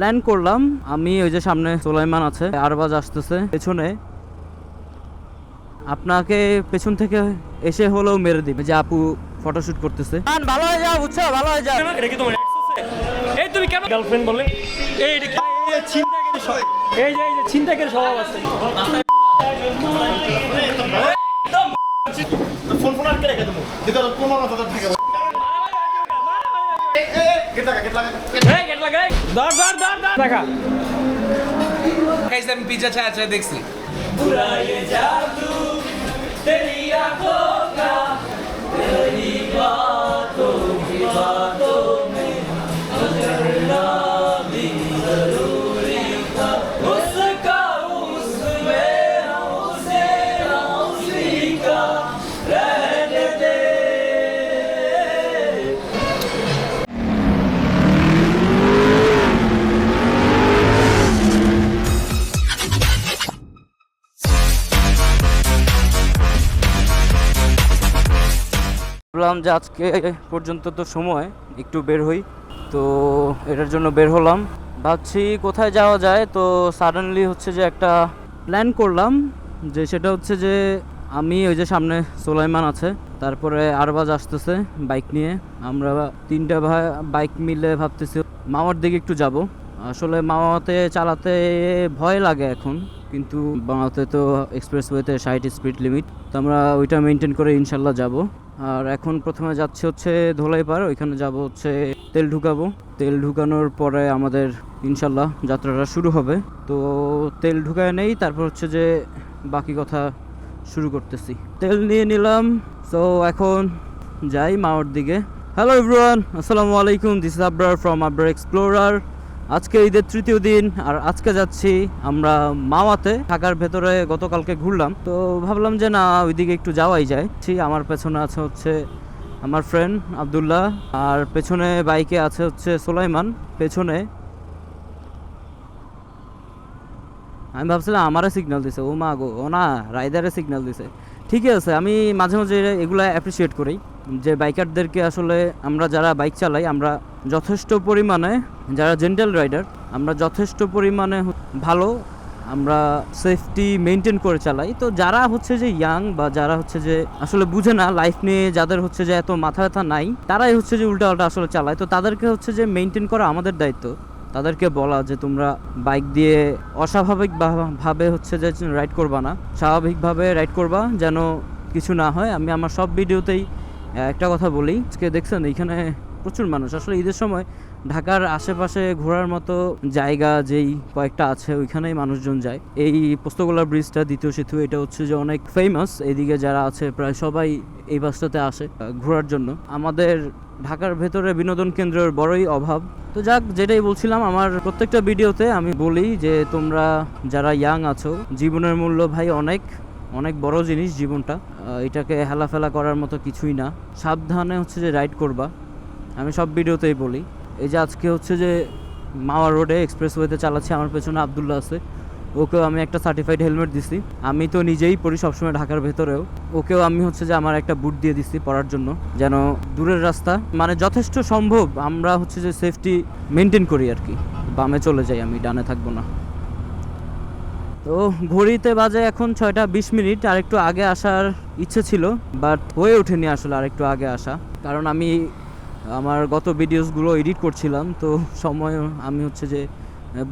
Plan করলাম আমি ওই যে সামনে সোলাইমান আছে আরবাজ আসতেছে পেছনে। আপনাকে পেছন থেকে এসে হলেও মেরে দিবে যে আপু ফটোশুট করতেছে। ভালো হয়ে যাও বুঝছ? ভালো হয়ে যাও। এই তুমি কেন গার্লফ্রেন্ড বলে? এই এটা এই যে এই এই যে স্বভাব আছে। ফোন ফোন আর কে রেখে দেবো? যেটা কোনো মাথা থাকে। কেট লাগা কেট ছায়া এই গেট লাগাই দর দর দর দর দেখা। ভাবলাম যে আজকে পর্যন্ত তো সময়, একটু বের হই। তো এটার জন্য বের হলাম। ভাবছি কোথায় যাওয়া যায়? তো সাডেনলি হচ্ছে যে একটা প্ল্যান করলাম, যে সেটা হচ্ছে যে আমি ওই যে সামনে সোলাইমান আছে, তারপরে আরবাজ আসতেছে বাইক নিয়ে। আমরা তিনটা ভাই বাইক মিলে ভাবতেছি, মামার দিকে একটু যাব। আসলে মামাতে চালাতে ভয় লাগে এখন। কিন্তু বাংলাতে তো এক্সপ্রেসওয়েতে ষাট স্পিড লিমিট, তো আমরা ওইটা মেনটেন করে ইনশাল্লাহ যাব। আর এখন প্রথমে যাচ্ছে হচ্ছে ধোলাইপাড়, ওইখানে যাব হচ্ছে তেল ঢুকাবো তেল ঢুকানোর পরে আমাদের ইনশাল্লাহ যাত্রাটা শুরু হবে। তো তেল ঢুকায় নেই, তারপর হচ্ছে যে বাকি কথা শুরু করতেছি। তেল নিয়ে নিলাম তো এখন যাই মাওয়ার দিকে। হ্যালো এভরিওয়ান আসসালামু আলাইকুম this Abrar from Abrar explorer আজকে ঈদের তৃতীয় দিন আর আজকে যাচ্ছি আমরা মাওয়াতে। ঢাকার ভেতরে গতকালকে ঘুরলাম। তো ভাবলাম যে না ওইদিকে একটু যাওয়াই যায়। ছি, আমার পেছনে আছে হচ্ছে আমার ফ্রেন্ড আব্দুল্লাহ আর পেছনে বাইকে আছে হচ্ছে সোলাইমান। পেছনে আমি ভাবছিলাম আমারে সিগন্যাল দিছে। ও মা গো ও না রাইডারে সিগন্যাল দিছে। ঠিকই আছে আমি মাঝে মাঝে এগুলো অ্যাপ্রিসিয়েট করি। যে বাইকারদেরকে আসলে আমরা যারা বাইক চালাই, আমরা যথেষ্ট পরিমাণে যারা জেন্টাল রাইডার আমরা যথেষ্ট পরিমাণে ভালো, আমরা সেফটি মেনটেন করে চালাই। তো যারা হচ্ছে যে ইয়াং বা যারা হচ্ছে যে আসলে বুঝে না লাইফ নিয়ে যাদের হচ্ছে যে এত মাথা ব্যথা নাই, তারাই হচ্ছে যে উল্টা আসলে চালায়। তো তাদেরকে হচ্ছে যে মেনটেন করা আমাদের দায়িত্ব। তাদেরকে বলা যে তোমরা বাইক দিয়ে অস্বাভাবিক ভাবে হচ্ছে যে রাইড করবা না। স্বাভাবিকভাবে রাইড করবা যেন কিছু না হয়। আমি আমার সব ভিডিওতেই একটা কথা বলি, আজকে দেখছেন এখানে প্রচুর মানুষ। আসলে ঈদের সময় ঢাকার আশেপাশে ঘোরার মতো জায়গা যেই কয়েকটা আছে, ওইখানেই মানুষজন যায়। এই পোস্তগোলা ব্রিজটা দ্বিতীয় সেতু, এটা হচ্ছে যে অনেক ফেমাস এদিকে যারা আছে, প্রায় সবাই এই বাসটাতে আসে ঘোরার জন্য। আমাদের ঢাকার ভেতরে বিনোদন কেন্দ্রের বড়ই অভাব। তো যাক, যেটাই বলছিলাম, আমার প্রত্যেকটা ভিডিওতে আমি বলি যে তোমরা যারা ইয়াং আছো, জীবনের মূল্য ভাই অনেক। অনেক বড় জিনিস জীবনটা। এটাকে হেলাফেলা করার মতো কিছুই না। সাবধানে হচ্ছে যে রাইড করবা। আমি সব ভিডিওতেই বলি। এই যে আজকে হচ্ছে যে মাওয়া রোডে এক্সপ্রেসওয়েতে চালাচ্ছি, আমার পেছনে আবদুল্লাহ আছে। ওকেও আমি একটা সার্টিফাইড হেলমেট দিছি। আমি তো নিজেই পড়ি সবসময় ঢাকার ভেতরেও। ওকেও আমি হচ্ছে যে আমার একটা বুট দিয়ে দিছি পড়ার জন্য। যেন দূরের রাস্তা মানে যথেষ্ট সম্ভব আমরা হচ্ছে যে সেফটি মেনটেন করি আর কি। বামে চলে যাই আমি, ডানে থাকব না। তো ঘড়িতে বাজে এখন ছয়টা বিশ মিনিট, আর একটু আগে আসার ইচ্ছে ছিল, বাট হয়ে ওঠেনি আসলে আর একটু আগে আসা। কারণ আমি আমার গত ভিডিওসগুলো এডিট করছিলাম, তো সময় আমি হচ্ছে যে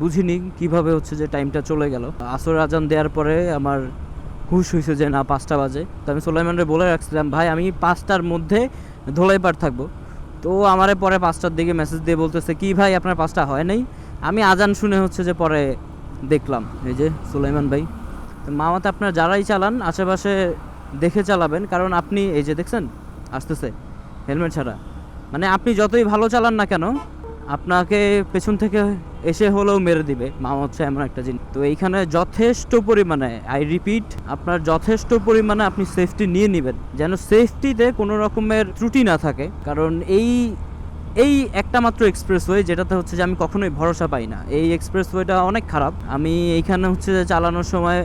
বুঝিনি কীভাবে হচ্ছে যে টাইমটা চলে গেল। আসর আজান দেওয়ার পরে আমার হুশ হয়েছে যে না, পাঁচটা বাজে। তো আমি সোলাইমানরে বলে রাখছিলাম, ভাই, আমি পাঁচটার মধ্যে ধোলাইপাড় থাকব। তো আমারে পরে পাঁচটার দিকে মেসেজ দিয়ে বলতেছে, কি ভাই, আপনার পাঁচটা হয় নাই? আমি আজান শুনে হচ্ছে যে পরে দেখলাম, এই যে সুলাইমান ভাই। মামাতে আপনার যারাই চালান, আশেপাশে দেখে চালাবেন, কারণ আপনি এই যে দেখছেন, আসতেছে হেলমেট ছাড়া। মানে আপনি যতই ভালো চালান না কেন, আপনাকে পেছন থেকে এসে হলেও মেরে দিবে। মামা হচ্ছে এমন একটা জিনিস। তো এইখানে যথেষ্ট পরিমাণে আই রিপিট আপনার যথেষ্ট পরিমাণে আপনি সেফটি নিয়ে নেবেন। যেন সেফটিতে কোনো রকমের ত্রুটি না থাকে। কারণ এই এই একটা মাত্র এক্সপ্রেসওয়ে যেটাতে হচ্ছে যে আমি কখনোই ভরসা পাই না। এই এক্সপ্রেসওয়েটা অনেক খারাপ। আমি এইখানে হচ্ছে যে চালানোর সময়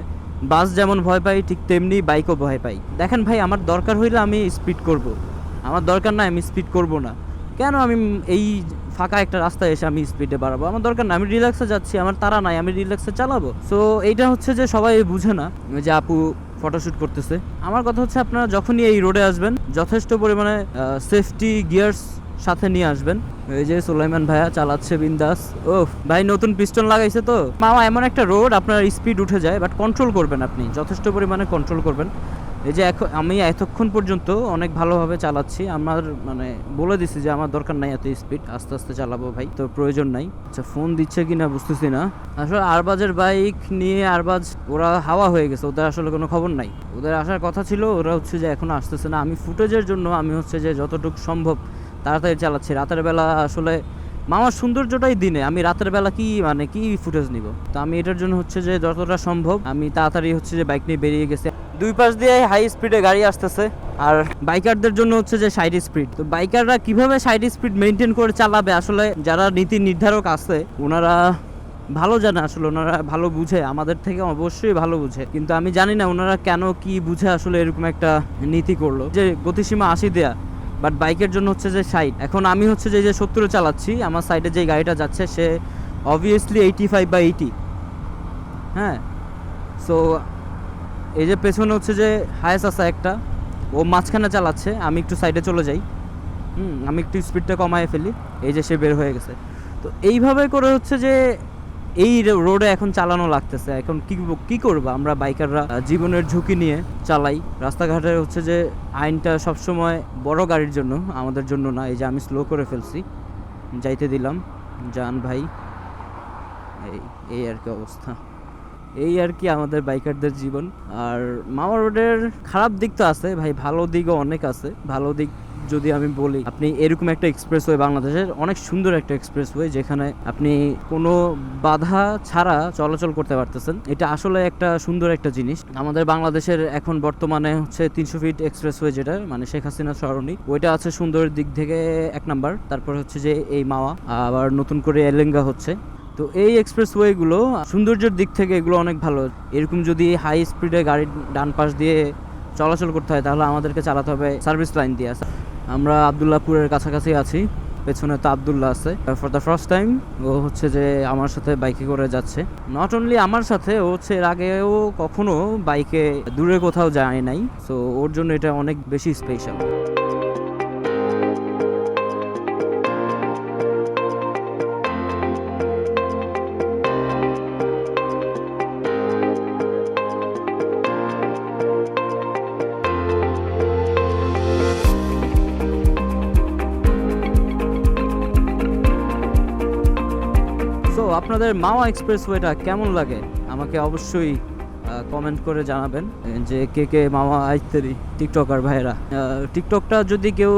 বাস যেমন ভয় পাই, ঠিক তেমনি বাইকও ভয় পাই। দেখেন ভাই, আমার দরকার হইলে আমি স্পিড করব। আমার দরকার নাই, আমি স্পিড করব না। কেন আমি এই ফাঁকা একটা রাস্তায় এসে আমি স্পিডে বাড়াবো? আমার দরকার না আমি রিল্যাক্সে যাচ্ছি, আমার তারা নাই, আমি রিল্যাক্সে চালাবো। সো এইটা হচ্ছে যে সবাই বুঝে না যে আপু ফটোশ্যুট করতেছে। আমার কথা হচ্ছে আপনারা যখনই এই রোডে আসবেন, যথেষ্ট পরিমাণে সেফটি গিয়ার্স সাথে নিয়ে আসবেন। এই যে সুলাইমান ভাইয়া চালাচ্ছে বিন্দাস। ও ভাই নতুন পিস্টন লাগাইছে তো। মামা, এমন একটা রোড, আপনার স্পিড উঠে যায় বাট কন্ট্রোল করবেন আপনি, যথেষ্ট পরিমাণে কন্ট্রোল করবেন। এই যে এখন আমি এতক্ষণ পর্যন্ত অনেক ভালোভাবে চালাচ্ছি, আমার মানে বলে দিছি যে আমার দরকার নাই এত স্পিড আস্তে আস্তে চালাবো ভাই, তো প্রয়োজন নাই। আচ্ছা ফোন দিচ্ছে কিনা বুঝতেছি না। আসলে আরবাজের বাইক নিয়ে আরবাজ, ওরা হাওয়া হয়ে গেছে, ওদের আসলে কোনো খবর নাই। ওদের আসার কথা ছিল, ওরা হচ্ছে যে এখনও আসতেছে না। আমি ফুটেজের জন্য আমি হচ্ছে যে যতটুকু সম্ভব তাড়াতাড়ি চালাচ্ছি। রাতের বেলা আসলে মামার সৌন্দর্যটাই দিনে। আমি রাতের বেলা কি মানে কি ফুটেজ নিব? তো আমি এটার জন্য হচ্ছে যে যতটা সম্ভব আমি তাড়াতাড়ি হচ্ছে যে বাইক নিয়ে বেরিয়ে গেছি। দুই পাশ দিয়ে হাই স্পিডে গাড়ি আসতেছে। আর বাইকারদের জন্য হচ্ছে যে সাইড স্পিড তো বাইকাররা কীভাবে সাইড স্পিড মেনটেন করে চালাবে? আসলে যারা নীতি নির্ধারক আছে, ওনারা ভালো জানে। আসলে ওনারা ভালো বুঝে। আমাদের থেকে অবশ্যই ভালো বুঝে। কিন্তু আমি জানি না ওনারা কেন কি বুঝে আসলে এরকম একটা নীতি করল। যে গতিসীমা আশি দেয়া। বাট বাইকের জন্য হচ্ছে যে সাইড এখন আমি হচ্ছে যে যে সত্তরে চালাচ্ছি, আমার সাইডে যে গাড়িটা যাচ্ছে, সে অবভিয়াসলি এইটি ফাইভ বা এইটি হ্যাঁ? সো এই যে পেছনে হচ্ছে যে হায়েস আছে একটা, ও মাঝখানে চালাচ্ছে, আমি একটু সাইডে চলে যাই। হুম, আমি একটু স্পিডটা কমায় ফেলি, এই যে সে বের হয়ে গেছে। তো এইভাবে করে হচ্ছে যে এই রোডে এখন চালানো লাগতেছে। এখন কি কি করব? আমরা বাইকাররা জীবনের ঝুঁকি নিয়ে চালাই। রাস্তাঘাটে হচ্ছে যে আইনটা সবসময় বড় গাড়ির জন্য, আমাদের জন্য না। এই যে আমি স্লো করে ফেলছি। যাইতে দিলাম। যান ভাই। এই এই আর কি অবস্থা। এই আর কি আমাদের বাইকারদের জীবন। আর মামা রোডের খারাপ দিক তো আছে। ভাই, ভালো দিকও অনেক আছে। ভালো দিক যদি আমি বলি, আপনি এরকম একটা এক্সপ্রেসওয়ে বাংলাদেশের অনেক সুন্দর একটা এক্সপ্রেস এক্সপ্রেসওয়ে যেখানে আপনি কোনো বাধা ছাড়া চলাচল করতে পারতেছেন। এটা আসলে একটা সুন্দর একটা জিনিস। আমাদের বাংলাদেশের এখন বর্তমানে হচ্ছে তিনশো ফিট এক্সপ্রেসওয়ে যেটা মানে শেখ হাসিনা সরণি। ওইটা আছে সুন্দরের দিক থেকে এক নাম্বার। তারপর হচ্ছে যে এই মাওয়া, আবার নতুন করে এলেঙ্গা হচ্ছে। তো এই এক্সপ্রেসওয়েগুলো সৌন্দর্যের দিক থেকে এগুলো অনেক ভালো। এরকম যদি হাই স্পিডে গাড়ির ডান পাশ দিয়ে চলাচল করতে হয়, তাহলে আমাদেরকে চালাতে হবে সার্ভিস লাইন দিয়ে। আমরা আবদুল্লাহপুরের কাছাকাছি আছি, পেছনে তো আবদুল্লাহ আছে। ফর দ্য ফার্স্ট টাইম ও হচ্ছে যে আমার সাথে বাইকে করে যাচ্ছে। নট অনলি আমার সাথে, ও হচ্ছে এর আগেও কখনো বাইকে দূরে কোথাও যায় নাই সো ওর জন্য এটা অনেক বেশি স্পেশাল আপনাদের মাওয়া এক্সপ্রেসওয়েটা কেমন লাগে? আমাকে অবশ্যই কমেন্ট করে জানাবেন, যে কে কে মামা আইতেরি টিকটকার ভাইরা টিকটকটা যদি কেউ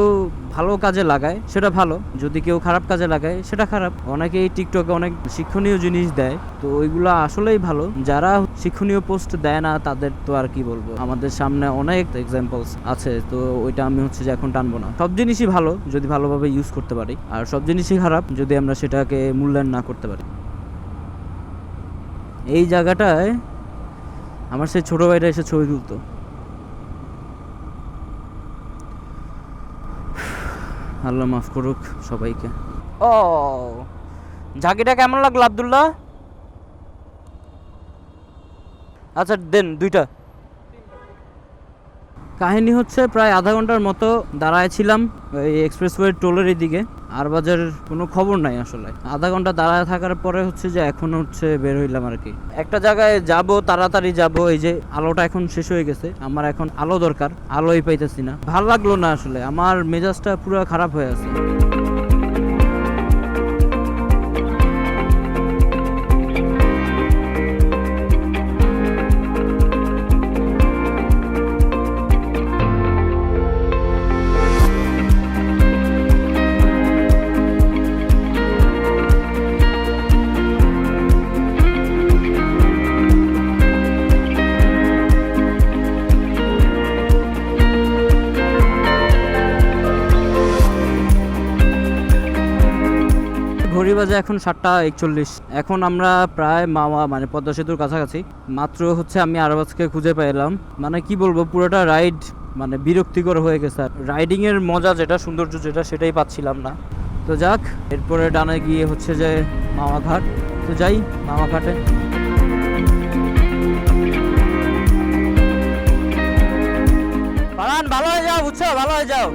ভালো কাজে লাগায়, সেটা ভালো। যদি কেউ খারাপ কাজে লাগায়, সেটা খারাপ। অনেকেই টিকটকে অনেক শিক্ষণীয় জিনিস দেয়, তো ওইগুলো আসলেই ভালো। যারা শিক্ষণীয় পোস্ট দেয় না, তাদের তো আর কি বলব? আমাদের সামনে অনেক এক্সাম্পলস আছে, তো ওইটা আমি হচ্ছে যে এখন টানবো না। সব জিনিসই ভালো, যদি ভালোভাবে ইউজ করতে পারি। আর সব জিনিসই খারাপ, যদি আমরা সেটাকে মূল্যায়ন না করতে পারি। এই জায়গাটায় আমার সেই ছোট ভাইটা এসে ছবি তুলতো। আল্লাহ মাফ করুক সবাইকে। ও ঝাঁকিটা কেমন লাগল আবদুল্লাহ? আচ্ছা দেন দুইটা। কাহিনী হচ্ছে প্রায় আধা ঘণ্টার মতো দাঁড়ায় ছিলাম এই এক্সপ্রেসওয়ে টোলের দিকে আর বাজার কোনো খবর নাই আসলে। আধা ঘণ্টা দাঁড়ায় থাকার পরে হচ্ছে যে এখন হচ্ছে বের হইলাম আর কি। একটা জায়গায় যাব, তাড়াতাড়ি যাব, এই যে আলোটা এখন শেষ হয়ে গেছে। আমার এখন আলো দরকার, আলোই পাইতেছি না। ভালো লাগল না আসলে, আমার মেজাজটা পুরো খারাপ হয়ে আছে। ঘড়ি বাজে এখন সাতটা একচল্লিশ। এখন আমরা প্রায় মামা মানে পদ্মা সেতুর কাছাকাছি। মাত্র হচ্ছে আমি আরবাজকে খুঁজে পেলাম। মানে কি বলব, পুরোটা রাইড মানে বিরক্তিকর হয়ে গেছে রাইডিং এর মজা যেটা, সৌন্দর্য যেটা, সেটাই পাচ্ছিলাম না। তো যাক, এরপরে ডানে গিয়ে হচ্ছে যে মামাঘাট। তো যাই, মামাঘাটে। ভালো হয়ে যাও, বুঝছ? ভালো হয়ে যাও।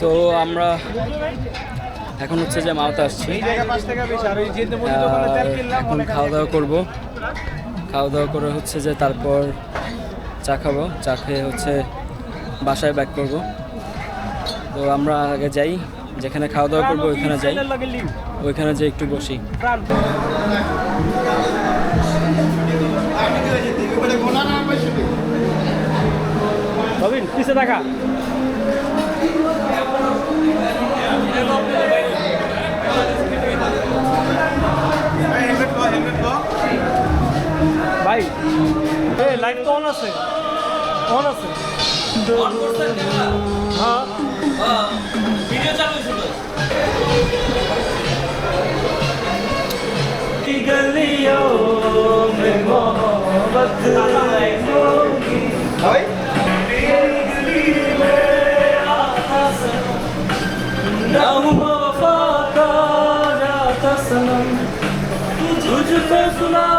সো আমরা এখন হচ্ছে যে মাওতা আসছি। এখন খাওয়া দাওয়া করব। খাওয়া দাওয়া করে হচ্ছে যে তারপর চা খাব। চা খেয়ে হচ্ছে বাসায় ব্যাক করব। তো আমরা আগে যাই, যেখানে খাওয়া দাওয়া করব ওইখানে যাই। ওইখানে যাই একটু বসি। রবিন পিছে দেখা? ভাই এই লাইট তো অন আছে অন আছে হ্যাঁ ভিডিও চালু ছিল गलियों में मोहब्बत होगी ভাই ना हुआ वफा का जाता सनम तुझको सुनाता जाता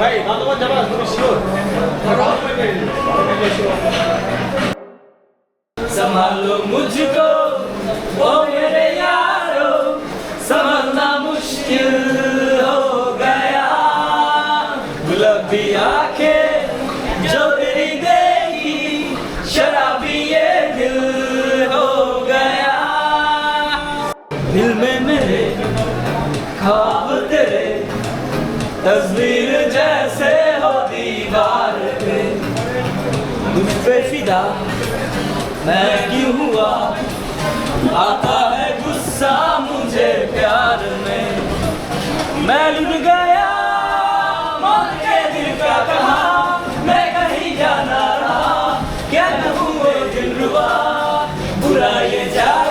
ভাই বান্দরবান যাবা তুমি শিওর मैं क्यों हुआ? आता है गुस्सा मुझे प्यार में। मैं लुट गया, मौत के दिल का कहा। मैं कहीं जाना रहा, क्या कहूँ दिल रुआ? बुरा ये जादू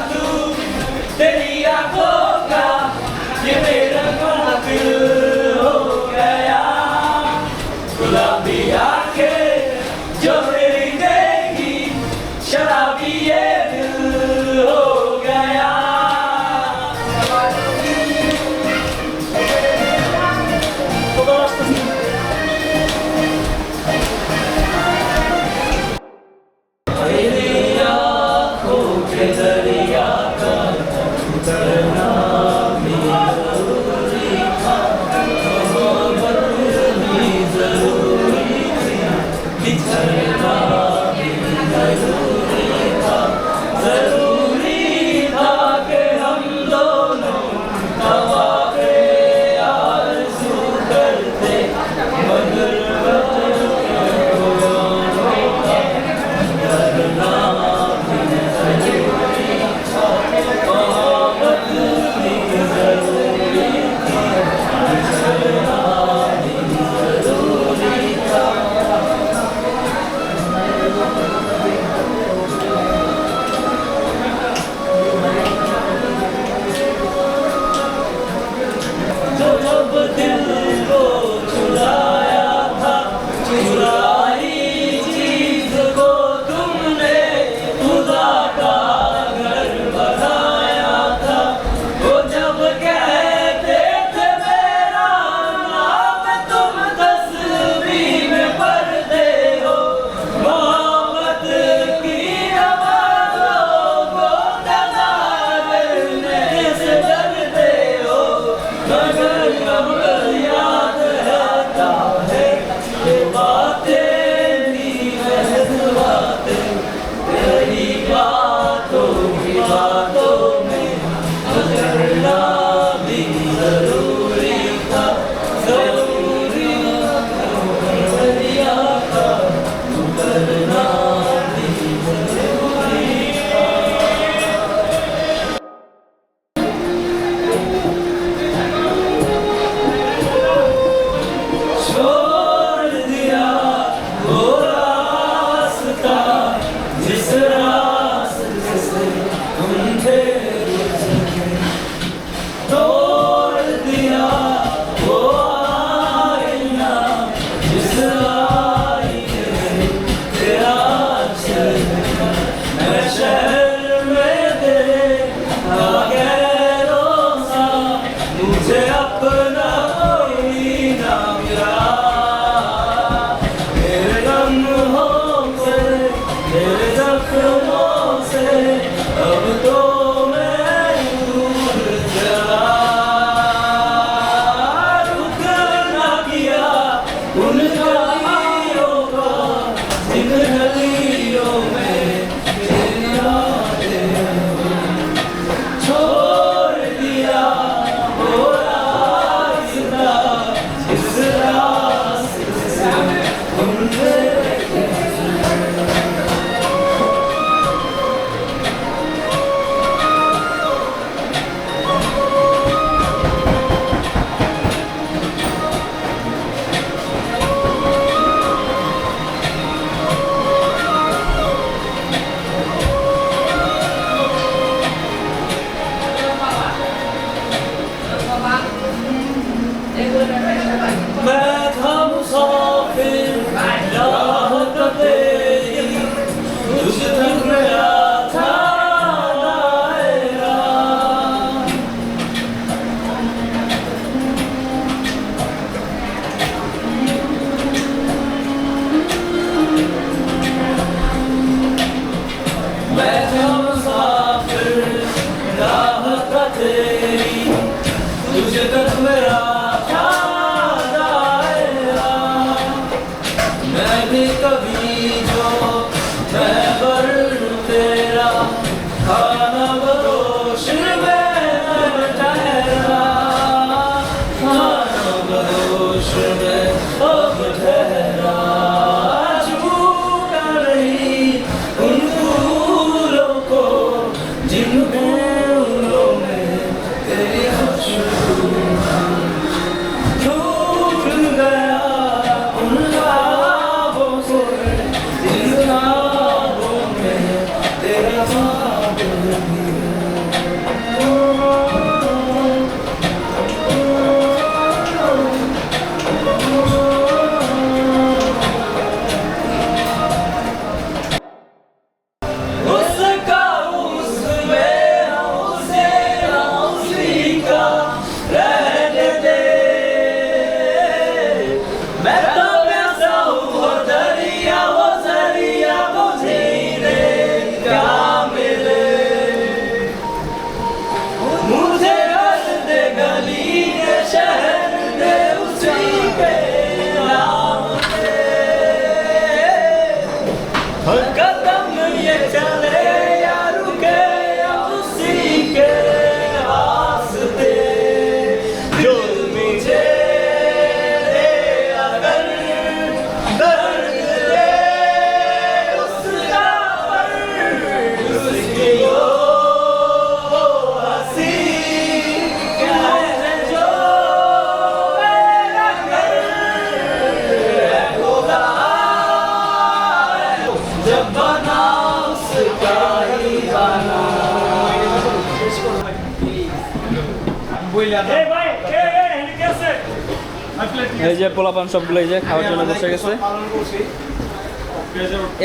পোলাপান সবগুলো যে খাওয়ার জন্য বসে গেছে।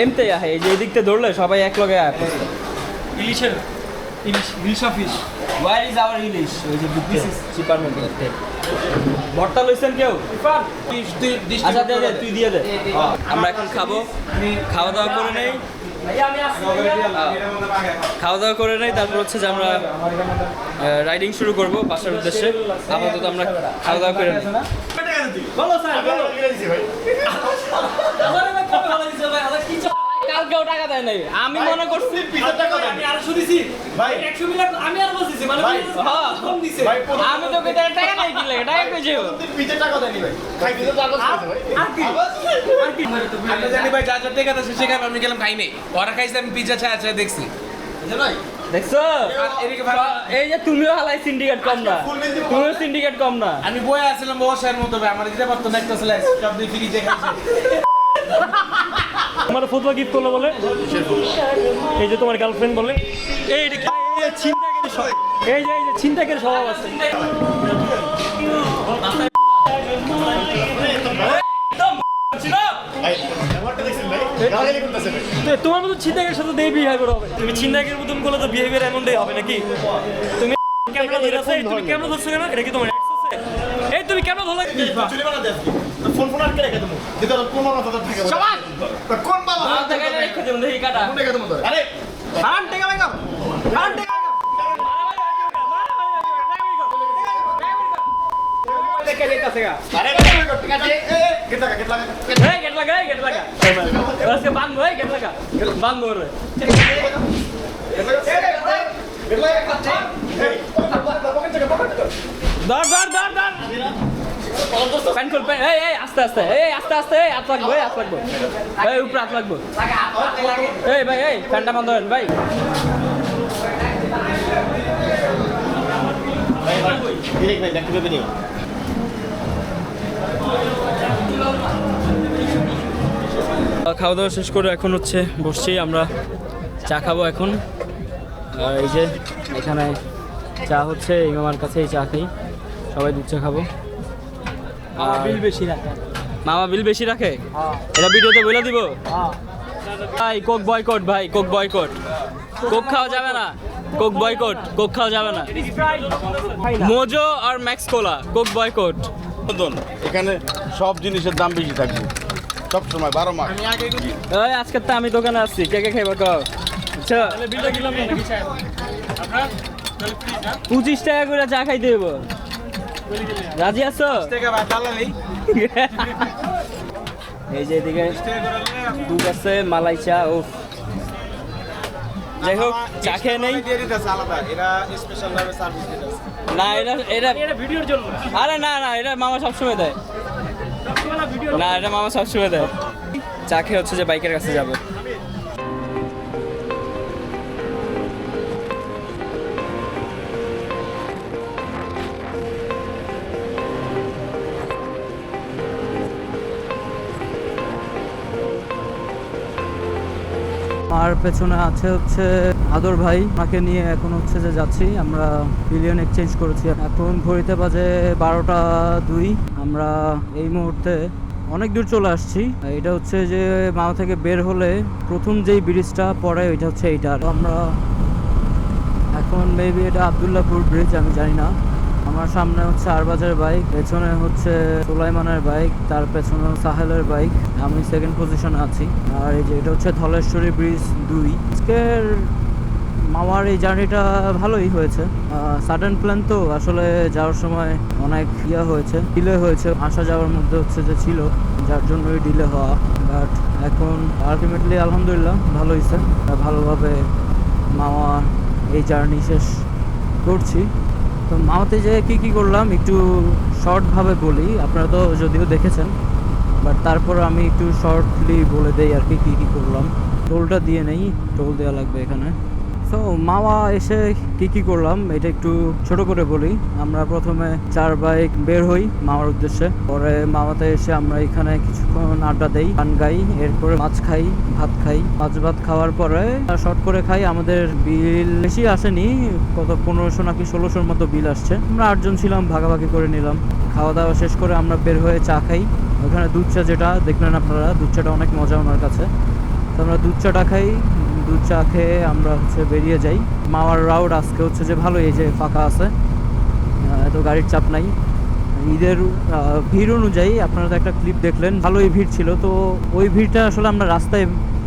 এমতে আহে এই যে এই দিকতে ধরলে সবাই এক লগে আয়। ইলিশের ইলিশ Ilisha fish war is our ilish ওই যে দিস ইজ চিপার মধ্যে ভর্তা লইছেন কেউ? আচ্ছা দে দে তুই দিয়ে দে। আমরা এখন খাব। খাওয়া দাওয়া করে নেই। খাওয়া দাওয়া করে নেই তারপর হচ্ছে যে আমরা রাইডিং শুরু করব বাসার উদ্দেশ্যে। আপাতত আমরা খাওয়া দাওয়া করে নিই। বলো স্যার বলো। কালকেও টাকা দেয় নাই। আমি মনে করছি আমি আড়াইশো দিছি। ভাই। একশো মিলে আমি আর বলছি মানে ভাই, হ্যাঁ। কম দিছে। আমি তোকে তার টাকা নাই টাকা কই যাব আর কি? আর কি? আমরা জানি ভাই যা যা টেকা আছে সেখানে আমি গেলাম খাই নাই ওরা খাইছে আমি পিজ্জা ছায়া ছায়া দেখছি। দেখছ? এই যে তুমিও হালাই সিন্ডিকেট কম না। তুমিও সিন্ডিকেট কম না। আমি বয়ে আসছিলাম বসার মতো আমার দিতে পারতো না একটা স্লাইস সব দিয়ে খাইছে। আমার ফতুয়া গিফট করল বলে? এই যে তোমার গার্লফ্রেন্ড বলে। এই? এই যে এই যে এই যে ছিনতাইকারী স্বভাব আছে। তোমার মতো ছিনতাইকারীর সাথে দিয়ে বিহেভ করা হবে। তুমি ছিনতাইকারীর মতন করলে তো বিহেভিয়ার এমনটাই হবে নাকি? তুমি ক্যামেরা ধরে আছে তুমি ক্যামেরা ধরছো কেন? এটা কি তোমার এই তুমি ক্যামেরা ধরলে? ফোন ফোন আর কে রেখে দেবো? যেটা কোন তাদের থাকে সবাই! কোন বাবা? রেখে দেবো দেখি কাটা। কোন রেখে দেবো আরে হান টেকা লাগাও হান টেকা। টাকা এই গেট লাগা গেট লাগা। গেট লাগা রে আস্তে আস্তে। এই আস্তে আস্তে। এই হাত লাগবো এই হাত লাগবো। এই উপরে হাত লাগবো। এই ভাই এই ফ্যানটা বন্ধ ভাই। ভাই দেখতে পাবেন খাওয়া দাওয়া শেষ করে এখন হচ্ছে বসছি আমরা চা খাব এখন। আর এই যে এখানে চা হচ্ছে এই মামার কাছে এই চা খাই সবাই দুধ চা খাব। আর বিল বেশি রাখে। মামা বিল বেশি রাখে? এটা ভিডিওতে বলে দিব? ভাই কোক বয়কট ভাই কোক বয়কট কোক খাওয়া যাবে না। কোক বয়কট কোক খাওয়া যাবে না। মোজো আর ম্যাক্স কোলা কোক বয়কট এখানে সব জিনিসের দাম বেশি থাকবে। সব সময় বারো মাস এই আজকে তো আমি দোকানে আসছি কে কে খাইবা কও? আচ্ছা পঁচিশ টাকা করে চা খাইতে দেবো রাজি আছো? থেকে ভাই তালা নেই। এই যে এদিকে দুধ আছে মালাই চা ও যাই হোক চা খেয়ে নেই। না এটা এটা এটা ভিডিওর জন্য। আরে না না এটা মামা সবসময় দেয়। না এটা মামা সবসময় দেয়। চা খেয়ে হচ্ছে যে বাইকের কাছে যাব। আর পেছনে আছে হচ্ছে আদর ভাই। মাকে নিয়ে এখন হচ্ছে যে যাচ্ছি। আমরা বিলিয়ন এক্সচেঞ্জ করেছি। এখন ঘড়িতে বাজে বারোটা দুই। আমরা এই মুহূর্তে অনেক দূর চলে আসছি। এটা হচ্ছে যে মামা থেকে বের হলে প্রথম যেই ব্রিজটা পড়ে, ওইটা হচ্ছে এইটা আমরা এখন মেবি এটা আবদুল্লাপুর ব্রিজ আমি জানি না। আমার সামনে হচ্ছে আরবাজের বাইক, পেছনে হচ্ছে সুলাইমানের বাইক, তার পেছনে সাহেলের বাইক। আমি সেকেন্ড পজিশনে আছি। আর এই যে এটা হচ্ছে ধলেশ্বরী ব্রিজ দুই। আজকের মামার এই জার্নিটা ভালোই হয়েছে। সাডেন প্ল্যান তো আসলে যাওয়ার সময় অনেক ইয়ে হয়েছে ডিলে হয়েছে। আসা যাওয়ার মধ্যে হচ্ছে যে ছিল, যার জন্যই ডিলে হওয়া। বাট এখন আলটিমেটলি আলহামদুলিল্লাহ ভালো হয়েছে। ভালোভাবে মামা এই জার্নি শেষ করছি। তো মামাতে যেয়ে কী কী করলাম, একটু শর্টভাবে বলি, আপনারা তো যদিও দেখেছেন বাট তারপর আমি একটু শর্টলি বলে দেই আর কি কী কী করলাম। টোলটা দিয়ে নেই টোল দেওয়া লাগবে এখানে। তো মামা এসে কি কি করলাম, এটা একটু ছোট করে বলি। আমরা প্রথমে চার বাইক বের হই মামার উদ্দেশ্যে। পরে মামাতে এসে আমরা এখানে কিছুক্ষণ আড্ডা দেই গান গাই এরপরে মাছ খাই, ভাত খাই। মাছ ভাত খাওয়ার পরে শর্ট করে খাই, আমাদের বিল বেশি আসেনি, কত পনেরোশো নাকি ষোলোশোর মতো বিল আসছে। আমরা আটজন ছিলাম, ভাগাভাগি করে নিলাম। খাওয়া দাওয়া শেষ করে আমরা বের হয়ে চা খাই। ওখানে দুধ চা যেটা, দেখলেন আপনারা, দুধ চাটা অনেক মজা ওনার কাছে। তো আমরা দুধ চাটা খাই দুধ চা খেয়ে আমরা হচ্ছে বেরিয়ে যাই। মামার রাউড আজকে হচ্ছে যে ভালো এই যে ফাঁকা আছে। এত গাড়ির চাপ নাই। ঈদের ভিড় অনুযায়ী আপনারা তো একটা ক্লিপ দেখলেন, ভালোই ভিড় ছিল। তো ওই ভিড়টা আসলে আমরা রাস্তায়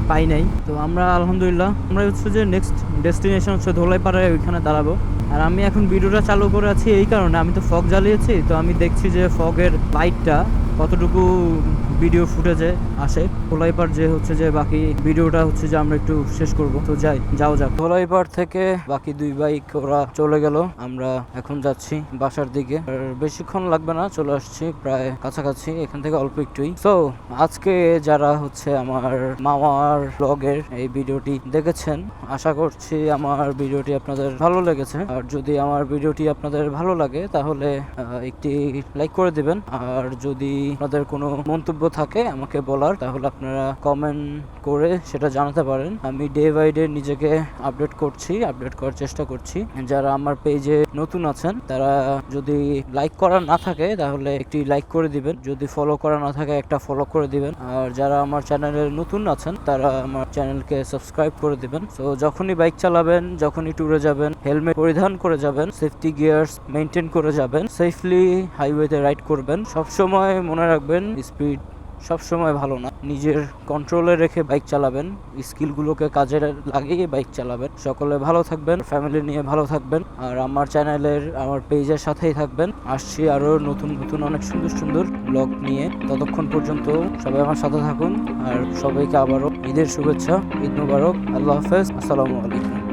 পাই নাই। তো আমরা আলহামদুলিল্লাহ, আমরা হচ্ছে যে নেক্সট ডেস্টিনেশন হচ্ছে ধোলাইপাড়ায় ওইখানে দাঁড়াবো। আর আমি এখন ভিডিওটা চালু করে আছি এই কারণে। আমি তো ফগ জ্বালিয়েছি, তো আমি দেখছি যে ফগের লাইটটা কতটুকু ভিডিও ফুটেজে আসে ধোলাইপাড় যে হচ্ছে যে বাকি ভিডিওটা হচ্ছে যে আমরা একটু শেষ করব। তো যাই, যাও যাক। ধোলাইপাড় থেকে বাকি দুই বাইক ওরা চলে গেল। আমরা এখন যাচ্ছি বাসার দিকে। বেশিক্ষণ লাগবে না, চলে আসছি প্রায় কাছাকাছি, এখান থেকে অল্প একটুই। তো আজকে যারা হচ্ছে আমার মামার ব্লগের এই ভিডিওটি দেখেছেন, আশা করছি আমার ভিডিওটি আপনাদের ভালো লেগেছে। আর যদি আমার ভিডিওটি আপনাদের ভালো লাগে, তাহলে একটি লাইক করে দিবেন। আর যদি আপনাদের কোনো মন্তব্য থাকে আমাকে বলার, তাহলে আপনারা কমেন্ট করে সেটা জানাতে পারেন। আমি ডে বাই ডে নিজেকে আপডেট করছি আপডেট করার চেষ্টা করছি। যারা আমার পেজে নতুন আছেন, তারা যদি লাইক করা না থাকে, তাহলে একটি লাইক করে দিবেন। যদি ফলো করা না থাকে, একটা ফলো করে দিবেন। আর যারা আমার চ্যানেলের নতুন আছেন, তারা আমার চ্যানেলকে সাবস্ক্রাইব করে দিবেন। তো যখনই বাইক চালাবেন, যখনই ট্যুরে যাবেন হেলমেট পরিধান করে যাবেন সেফটি গিয়ার্স মেনটেন করে যাবেন সেফলি হাইওয়েতে রাইড করবেন, সবসময় মনে রাখবেন স্পিড সবসময় ভালো না। নিজের কন্ট্রোলে রেখে বাইক চালাবেন স্কিলগুলোকে কাজে লাগিয়ে বাইক চালাবেন। সকলে ভালো থাকবেন ফ্যামিলি নিয়ে ভালো থাকবেন, আর আমার চ্যানেলের আমার পেজের সাথেই থাকবেন। আসছি আরও নতুন নতুন অনেক সুন্দর সুন্দর ব্লগ নিয়ে। ততক্ষণ পর্যন্ত সবাই আমার সাথে থাকুন, আর সবাইকে আবারও ঈদের শুভেচ্ছা, ঈদ মুবারক। আল্লাহ হাফেজ, আসসালামু আলাইকুম।